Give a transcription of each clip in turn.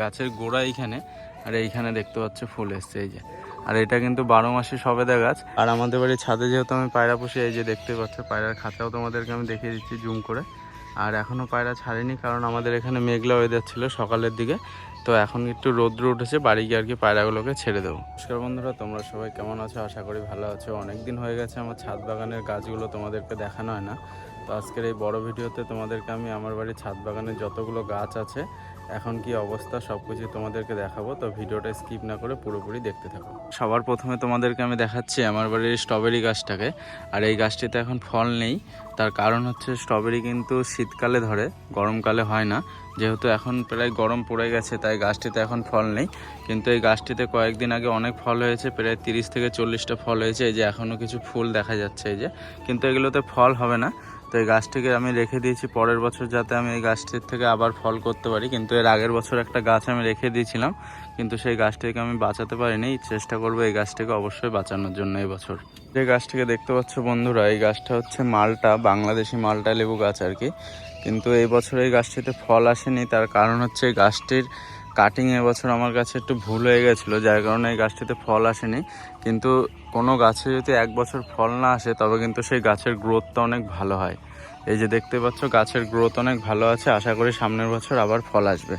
গাছের গোড়া এইখানে, আর এইখানে দেখতে পাচ্ছ ফুল এসছে, এই যে। আর এটা কিন্তু বারো মাসে সবেদা গাছ। আর আমাদের বাড়ির ছাদে যেহেতু আমি পায়রা পুষি, এই যে দেখতে পাচ্ছ, পায়রার খাঁচাও তোমাদেরকে আমি দেখিয়ে দিচ্ছি জুম করে। আর এখনও পায়রা ছাড়িনি, কারণ আমাদের এখানে মেঘলা ওয়েদার ছিল সকালের দিকে। তো এখন একটু রৌদ্র উঠেছে, বাড়ি গিয়ে আর কি পায়রাগুলোকে ছেড়ে দেবো। নমস্কার বন্ধুরা, তোমরা সবাই কেমন আছো? আশা করি ভালো আছো। অনেক দিন হয়ে গেছে আমার ছাদ বাগানের গাছগুলো তোমাদেরকে দেখানো হয় না। তো আজকের এই বড় ভিডিওতে তোমাদেরকে আমি আমার বাড়ির ছাদ বাগানের যতগুলো গাছ আছে এখন কি অবস্থা? সব কিছু তোমাদেরকে দেখাবো, তো ভিডিওটা স্কিপ না করে পুরোপুরি দেখতে থাকো। সবার প্রথমে তোমাদেরকে আমি দেখাচ্ছি আমার বাড়ির স্ট্রবেরি গাছটাকে। আর এই গাছটিতে এখন ফল নেই। তার কারণ হচ্ছে স্ট্রবেরি কিন্তু শীতকালে ধরে, গরমকালে হয় না। যেহেতু এখন প্রায় গরম পড়ে গেছে, তাই গাছটিতে এখন ফল নেই। কিন্তু এই গাছটিতে কয়েকদিন আগে অনেক ফল হয়েছে, প্রায় তিরিশ থেকে চল্লিশটা ফল হয়েছে। এই যে এখনও কিছু ফুল দেখা যাচ্ছে এই যে। কিন্তু এগুলোতে ফল হবে না। তো এই গাছটিকে আমি রেখে দিয়েছি। পরের বছর যাতে আমি এই গাছটির থেকে আবার ফল করতে পারি। কিন্তু এর আগের বছর একটা গাছ আমি রেখে দিয়েছিলাম। কিন্তু সেই গাছটিকে আমি বাঁচাতে পারিনি। চেষ্টা করব এই গাছটিকে অবশ্যই বাঁচানোর জন্য এই বছর। যে গাছটিকে দেখতে পাচ্ছ বন্ধুরা, এই গাছটা হচ্ছে মালটা, বাংলাদেশি মালটা লেবু গাছ আর কি। কিন্তু এই বছর এই গাছটিতে ফল আসেনি। তার কারণ হচ্ছে গাছটির কাটিং এবছর আমার কাছে একটু ভুল হয়ে গেছিল, যার কারণে এই গাছটিতে ফল আসেনি। কিন্তু কোনো গাছে যদি এক বছর ফল না আসে, তবে কিন্তু সেই গাছের গ্রোথটা অনেক ভালো হয়। এই যে দেখতে পাচ্ছ, গাছের গ্রোথ অনেক ভালো আছে, আশা করি সামনের বছর আবার ফল আসবে।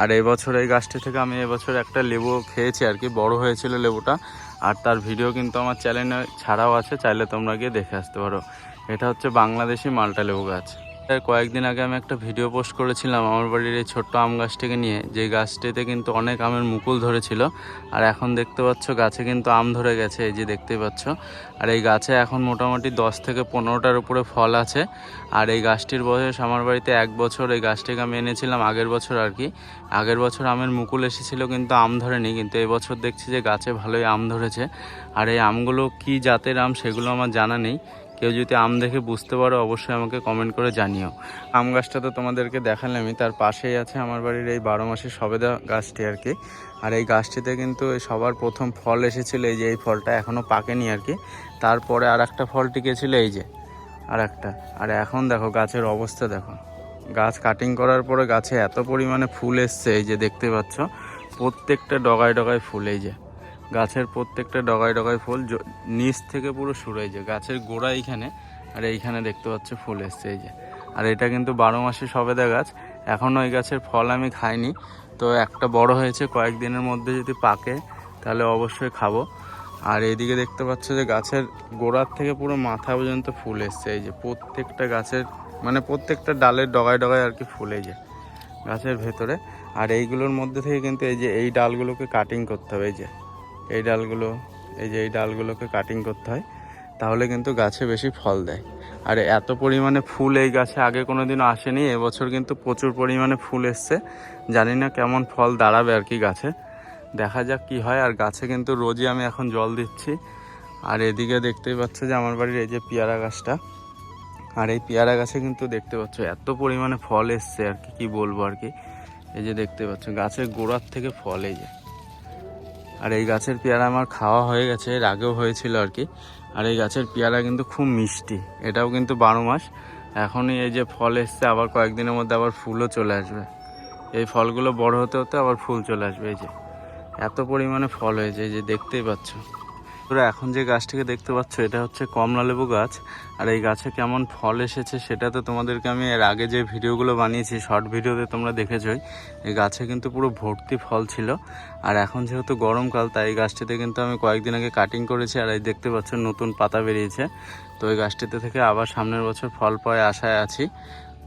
আর এবছর এই গাছটি থেকে আমি এবছর একটা লেবু খেয়েছি আর কি, বড় হয়েছিল লেবুটা। আর তার ভিডিও কিন্তু আমার চ্যানেলে ছাড়াও আছে, চাইলে তোমরা গিয়ে দেখে আসতে পারো। এটা হচ্ছে বাংলাদেশি মালটা লেবু গাছ। কয়েকদিন আগে আমি একটা ভিডিও পোস্ট করেছিলাম আমার বাড়ির এই ছোট্ট আম গাছটিকে নিয়ে। যে গাছটিতে কিন্তু অনেক আমের মুকুল ধরেছিল, আর এখন দেখতে পাচ্ছ গাছে কিন্তু আম ধরে গেছে, এই যে দেখতেই পাচ্ছ। আর এই গাছে এখন মোটামুটি দশ থেকে পনেরোটার উপরে ফল আছে, আর এই গাছটির বয়স আমার বাড়িতে এক বছর, এই গাছটিকে আমি এনেছিলাম আগের বছর আর কি। আগের বছর আমের মুকুল এসেছিল, কিন্তু আম ধরেনি, কিন্তু এবছর দেখছি যে গাছে ভালোই আম ধরেছে। আর এই আমগুলো কি জাতের আম সেগুলো আমার জানা নেই কেউ যদি আম দেখে বুঝতে পারো, অবশ্যই আমাকে কমেন্ট করে জানিও। আম গাছটা তো তোমাদেরকে দেখালামই তার পাশেই আছে আমার বাড়ির এই বারো মাসের সবেদা গাছটি আর কি। আর এই গাছটিতে কিন্তু সবার প্রথম ফল এসেছিল, এই যে এই ফলটা এখনও পাকেনি আর কি। তারপরে আর একটা ফল টিকেছিল, এই যে আর একটা আর এখন দেখো গাছের অবস্থা দেখো। গাছ কাটিং করার পরে গাছে এত পরিমাণে ফুল এসছে, এই যে দেখতে পাচ্ছ, প্রত্যেকটা ডগায় ডগায় ফুল, এই যে। গাছের প্রত্যেকটা ডগায় ডগায় ফুল নিচ থেকে পুরো শুরু যে গাছের গোড়া এইখানে, আর এইখানে দেখতে পাচ্ছ ফুল এসছে, এই যে। আর এটা কিন্তু বারো মাসে সবেদা গাছ। এখনও এই গাছের ফল আমি খাইনি। তো একটা বড় হয়েছে, কয়েকদিনের মধ্যে যদি পাকে, তাহলে অবশ্যই খাব। আর এইদিকে দেখতে পাচ্ছ যে গাছের গোড়ার থেকে পুরো মাথা পর্যন্ত ফুল এসছে, এই যে। প্রত্যেকটা গাছের মানে প্রত্যেকটা ডালের ডগায় ডগায় আর কি ফুল যে, গাছের ভেতরে। আর এইগুলোর মধ্যে থেকে কিন্তু এই যে, এই ডালগুলোকে কাটিং করতে হবে, এই যে। এই ডালগুলো, এই যে এই ডালগুলোকে কাটিং করতে হয়, তাহলে কিন্তু গাছে বেশি ফল দেয়। আর এত পরিমাণে ফুল এই গাছে আগে কোনো দিনও আসেনি, এবছর কিন্তু প্রচুর পরিমাণে ফুল এসছে। জানি না কেমন ফল দাঁড়াবে আর কি গাছে। দেখা যাক কি হয়, আর গাছে কিন্তু রোজই আমি এখন জল দিচ্ছি। আর এদিকে দেখতেই পাচ্ছ যে আমার বাড়ির এই যে পেয়ারা গাছটা, আর এই পেয়ারা গাছে কিন্তু দেখতে পাচ্ছ এত পরিমাণে ফল এসছে আর কি, কী বলব আর কি। এই যে দেখতে পাচ্ছ, গাছের গোড়ার থেকে ফল এই যে। আর এই গাছের পেয়ারা আমার খাওয়া হয়ে গেছে, এর আগেও হয়েছিল আর কি। আর এই গাছের পেয়ারা কিন্তু খুব মিষ্টি, এটাও কিন্তু বারো মাস। এখনই এই যে ফল এসছে, আবার কয়েকদিনের মধ্যে আবার ফুলও চলে আসবে। এই ফলগুলো বড় হতে হতে আবার ফুল চলে আসবে, এই যে। এত পরিমাণে ফল হয়েছে, এই যে দেখতেই পাচ্ছ। তোরা এখন যে গাছটিকে দেখতে পাচ্ছ, এটা হচ্ছে কমলা লেবু গাছ। আর এই গাছে কেমন ফল এসেছে সেটা তো তোমাদেরকে আমি এর আগে যে ভিডিওগুলো বানিয়েছি, শর্ট ভিডিওতে তোমরা দেখেছই। এই গাছে কিন্তু পুরো ভর্তি ফল ছিল। আর এখন যেহেতু গরমকাল, তাই এই গাছটিতে কিন্তু আমি কয়েকদিন আগে কাটিং করেছি, আর এই দেখতে পাচ্ছ নতুন পাতা বেরিয়েছে। তো এই গাছটিতে থেকে আবার সামনের বছর ফল পাওয়ার আশায় আছি।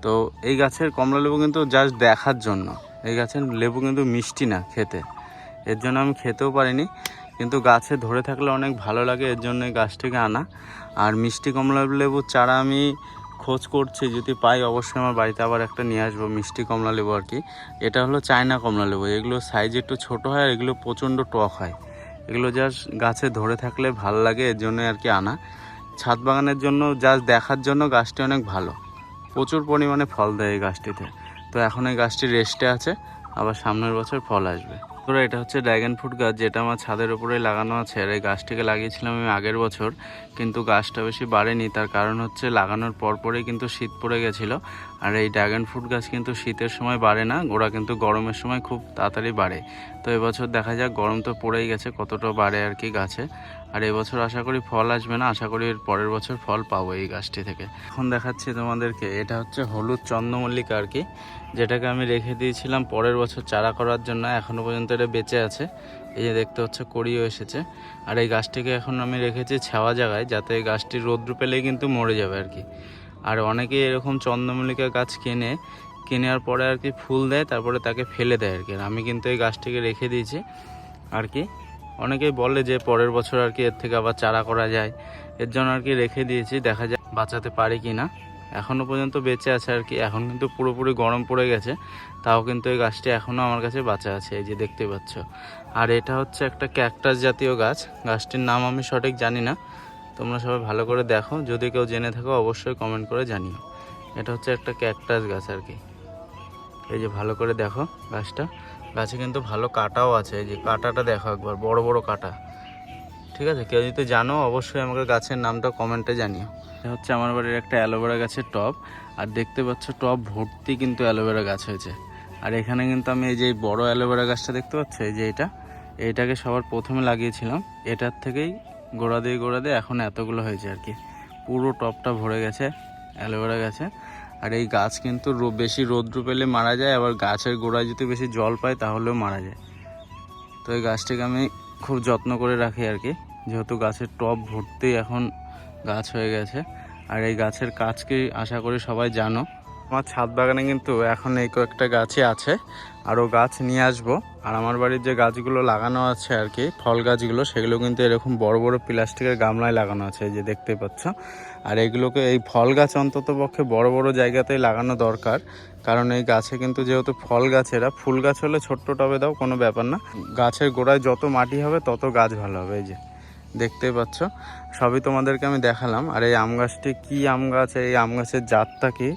তো এই গাছের কমলা লেবু কিন্তু জাস্ট দেখার জন্য। এই গাছের লেবু কিন্তু মিষ্টি না খেতে। এর জন্য আমি খেতেও পারিনি। কিন্তু গাছে ধরে থাকলে অনেক ভালো লাগে, এর জন্য গাছটিকে আনা। আর মিষ্টি কমলা লেবুর চারা আমি খোঁজ করছি, যদি পাই অবশ্যই আমার বাড়িতে আবার একটা নিয়ে আসব মিষ্টি কমলা লেবু আর কি। এটা হলো চায়না কমলা লেবু, এগুলো সাইজ একটু ছোট হয় আর এগুলো প্রচণ্ড টক হয়। এগুলো জাস্ট গাছে ধরে থাকলে ভালো লাগে, এর জন্য আর কি আনা। ছাদ বাগানের জন্য জাস্ট দেখার জন্য গাছটি অনেক ভালো। প্রচুর পরিমাণে ফল দেয় এই গাছটিতে। তো এখন এই গাছটি রেস্টে আছে, আবার সামনের বছর ফল আসবে। তোরা এটা হচ্ছে ড্রাগন ফ্রুট গাছ যেটা আমার ছাদের উপরে লাগানো আছে। আর এই গাছটিকে লাগিয়েছিলাম আমি আগের বছর, কিন্তু গাছটা বেশি বাড়েনি। তার কারণ হচ্ছে, লাগানোর পর পরেই কিন্তু শীত পড়ে গেছিল। আর এই ড্রাগন ফ্রুট গাছ কিন্তু শীতের সময় বাড়ে না গোড়া কিন্তু গরমের সময় খুব তাড়াতাড়ি বাড়ে। তো এবছর দেখা যাক, গরম তো পড়েই গেছে, কতটা বাড়ে আর কি গাছে। আর এবছর আশা করি ফল আসবে না, আশা করি এর পরের বছর ফল পাবো এই গাছটি থেকে। এখন দেখাচ্ছি তোমাদেরকে, এটা হচ্ছে হলুদ চন্দ্রমল্লিকা আর কি, যেটাকে আমি রেখে দিয়েছিলাম পরের বছর চারা করার জন্য এখনও পর্যন্ত এটা বেঁচে আছে। এই যে দেখতে হচ্ছে করিও এসেছে। আর এই গাছটিকে এখন আমি রেখেছি ছাওয়া জায়গায়, যাতে এই গাছটি রৌদ্র পেলেই কিন্তু মরে যাবে আর কি। আর অনেকে এরকম চন্দ্রমল্লিকা গাছ কেনে, কেনার পরে আর কি ফুল দেয়, তারপরে তাকে ফেলে দেয় আর কি। আমি কিন্তু এই গাছটিকে রেখে দিয়েছি আর কি। অনেকেই বলে যে পরের বছর আর কি এর থেকে আবার চারা করা যায়। এর জন্য আর কি রেখে দিয়েছি, দেখা যায় বাঁচাতে পারি কি না। এখনও পর্যন্ত বেঁচে আছে আর কি, এখন কিন্তু পুরোপুরি গরম পড়ে গেছে, তাও কিন্তু এই গাছটি এখনও আমার কাছে বাঁচা আছে, এই যে দেখতে পাচ্ছ। আর এটা হচ্ছে একটা ক্যাকটাস জাতীয় গাছ, গাছটির নাম আমি সঠিক জানি না। তোমরা সবাই ভালো করে দেখো। যদি কেউ জেনে থাকো, অবশ্যই কমেন্ট করে জানিও। এটা হচ্ছে একটা ক্যাকটাস গাছ আর কি। এই যে ভালো করে দেখো গাছটা। গাছে কিন্তু ভালো কাটাও আছে। এই যে কাটাটা দেখো একবার, বড় বড় কাটা। ঠিক আছে? কেউ যদি জানো, অবশ্যই আমাকে গাছের নামটা কমেন্টে জানিও। এটা হচ্ছে আমার বাড়ির একটা অ্যালোভেরা গাছের টব। আর দেখতে পাচ্ছ, টব ভর্তি কিন্তু অ্যালোভেরা গাছ হয়েছে। আর এখানে কিন্তু আমি এই যে বড় অ্যালোভেরা গাছটা দেখতে পাচ্ছ, এই যে এটা। এইটাকে সবার প্রথমে লাগিয়েছিলাম। এটার থেকেই গোড়া দিয়ে গোড়া দিয়ে এখন এতগুলো হয়েছে আর কি। পুরো টপটা ভরে গেছে, অ্যালোভেরা গাছে। আর এই গাছ কিন্তু রো- বেশি রৌদ্র পেলে মারা যায়, আবার গাছের গোড়ায় যদি বেশি জল পায় তাহলেও মারা যায়। তো এই গাছটিকে আমি খুব যত্ন করে রাখি আর কি। যেহেতু গাছের টব ভর্তি এখন গাছ হয়ে গেছে। আর এই গাছের কাজকে আশা করি সবাই জানো। আমার ছাদ বাগানে কিন্তু এখন এই কয়েকটা গাছই আছে আরও গাছ নিয়ে আসব। আর আমার বাড়ির যে গাছগুলো লাগানো আছে আর কি, ফল গাছগুলো, সেগুলো কিন্তু এরকম বড় বড় প্লাস্টিকের গামলায় লাগানো আছে যে দেখতে পাচ্ছ। আর এগুলোকে এই ফল গাছ অন্তত পক্ষে বড় বড় জায়গাতেই লাগানো দরকার, কারণ এই গাছে কিন্তু যেহেতু ফল গাছেরা ফুল গাছ হলে ছোট্ট টবে দাও, কোনো ব্যাপার না। গাছের গোড়ায় যত মাটি হবে, তত গাছ ভালো হবে, এই যে দেখতেই পাচ্ছ। সবই তোমাদেরকে আমি দেখালাম। আর এই আম গাছটি কী আম গাছ, এই আম গাছের জাতটা কি?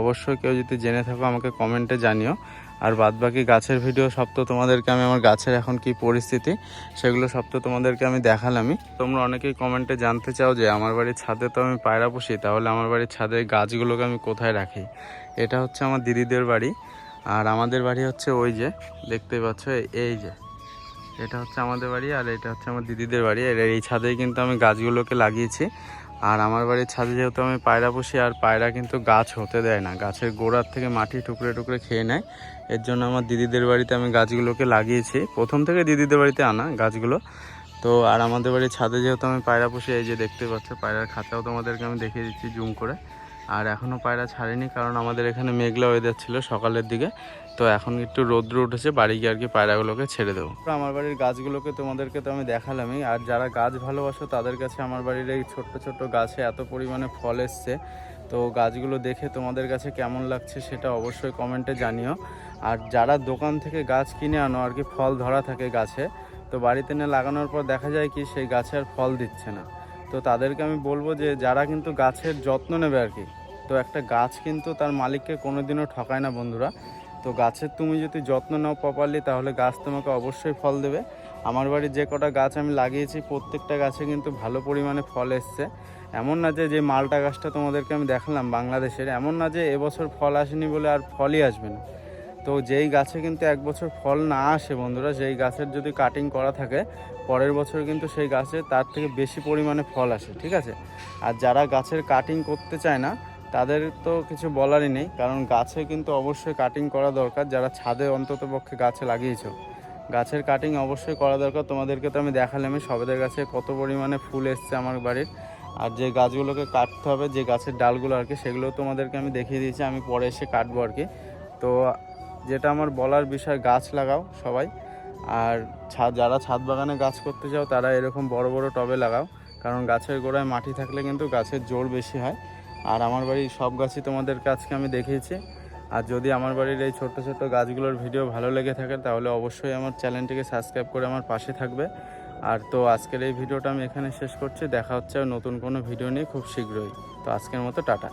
অবশ্যই কেউ যদি জেনে থাকো, আমাকে কমেন্টে জানিও। আর বাদ বাকি গাছের ভিডিও সব তো তোমাদেরকে আমি আমার গাছের এখন কি পরিস্থিতি, সেগুলো সব তো তোমাদেরকে আমি দেখালামই। তোমরা অনেকেই কমেন্টে জানতে চাও যে, আমার বাড়ির ছাদে তো আমি পায়রা পুষি, তাহলে আমার বাড়ির ছাদের গাছগুলোকে আমি কোথায় রাখি? এটা হচ্ছে আমার দিদিদের বাড়ি। আর আমাদের বাড়ি হচ্ছে ওই যে, দেখতেই পাচ্ছ, এই যে। এটা হচ্ছে আমাদের বাড়ি, আর এটা হচ্ছে আমার দিদিদের বাড়ি। আর এই ছাদেই কিন্তু আমি গাছগুলোকে লাগিয়েছি। আর আমার বাড়ির ছাদে যেহেতু আমি পায়রা পুষি, আর পায়রা কিন্তু গাছ হতে দেয় না, গাছের গোড়ার থেকে মাটি টুকরে টুকরে খেয়ে নেয়। এর জন্য আমার দিদিদের বাড়িতে আমি গাছগুলোকে লাগিয়েছি। প্রথম থেকে দিদিদের বাড়িতে আনা গাছগুলো। তো আর আমাদের বাড়ির ছাদে যেহেতু আমি পায়রা পুষি, এই যে দেখতে পাচ্ছ, পায়রার খাঁচাও তোমাদেরকে আমি দেখিয়ে দিচ্ছি জুম করে। আর এখনও পায়রা ছাড়েনি, কারণ আমাদের এখানে মেঘলা ওয়েদার ছিল সকালের দিকে। তো এখন একটু রৌদ্র উঠেছে, বাড়ি গিয়ে আর কি পায়রাগুলোকে ছেড়ে দেবো। আমার বাড়ির গাছগুলোকে তোমাদেরকে তো আমি দেখালামই। আর যারা গাছ ভালোবাসো, তাদের কাছে আমার বাড়ির এই ছোট্ট ছোট্ট গাছে এত পরিমাণে ফল এসছে। তো গাছগুলো দেখে তোমাদের কাছে কেমন লাগছে সেটা অবশ্যই কমেন্টে জানিও। আর যারা দোকান থেকে গাছ কিনে আনো, আর কি ফল ধরা থাকে গাছে, তো বাড়িতে এনে লাগানোর পর দেখা যায় কি সেই গাছে আর ফল দিচ্ছে না। তো তাদেরকে আমি বলব যে, যারা কিন্তু গাছের যত্ন নেবে আর কি, তো একটা গাছ কিন্তু তার মালিককে কোনোদিনও ঠকায় না বন্ধুরা। তো গাছের তুমি যদি যত্ন নাও প্রপারলি তাহলে গাছ তোমাকে অবশ্যই ফল দেবে। আমার বাড়ির যে কটা গাছ আমি লাগিয়েছি, প্রত্যেকটা গাছে কিন্তু ভালো পরিমাণে ফল এসছে। এমন না যে যে মালটা গাছটা তোমাদেরকে আমি দেখালাম বাংলাদেশের, এমন না যে এবছর ফল আসেনি বলে আর ফলই আসবে না। তো যেই গাছে কিন্তু এক বছর ফল না আসে বন্ধুরা সেই গাছের যদি কাটিং করা থাকে, পরের বছর কিন্তু সেই গাছে তার থেকে বেশি পরিমাণে ফল আসে, ঠিক আছে? আর যারা গাছের কাটিং করতে চায় না তাদের তো কিছু বলারই নেই, কারণ গাছে কিন্তু অবশ্যই কাটিং করা দরকার। যারা ছাদে অন্তত পক্ষে গাছে লাগিয়েছো, গাছের কাটিং অবশ্যই করা দরকার। তোমাদেরকে তো আমি দেখালামই সবেদের গাছে কত পরিমাণে ফুল এসছে আমার বাড়ির। আর যে গাছগুলোকে কাটতে হবে, যে গাছের ডালগুলো আর কি, সেগুলো তোমাদেরকে আমি দেখিয়ে দিয়েছি, আমি পরে এসে কাটবো আর কি। তো যেটা আমার বলার বিষয়, গাছ লাগাও সবাই। আর ছাদ, যারা ছাদ বাগানে গাছ করতে চাও, তারা এরকম বড় বড় টবে লাগাও। কারণ গাছের গোড়ায় মাটি থাকলে কিন্তু গাছের জোর বেশি হয়। আর আমার বাড়ির সব গাছই তোমাদের কাছকে আমি দেখিয়েছি। আর যদি আমার বাড়ির এই ছোট্ট ছোট্ট গাছগুলোর ভিডিও ভালো লেগে থাকে, তাহলে অবশ্যই আমার চ্যানেলটিকে সাবস্ক্রাইব করে আমার পাশে থাকবে। আর তো আজকের এই ভিডিওটা আমি এখানে শেষ করছি। দেখা হচ্ছে নতুন কোনো ভিডিও নিয়ে খুব শীঘ্রই। তো আজকের মতো টাটা।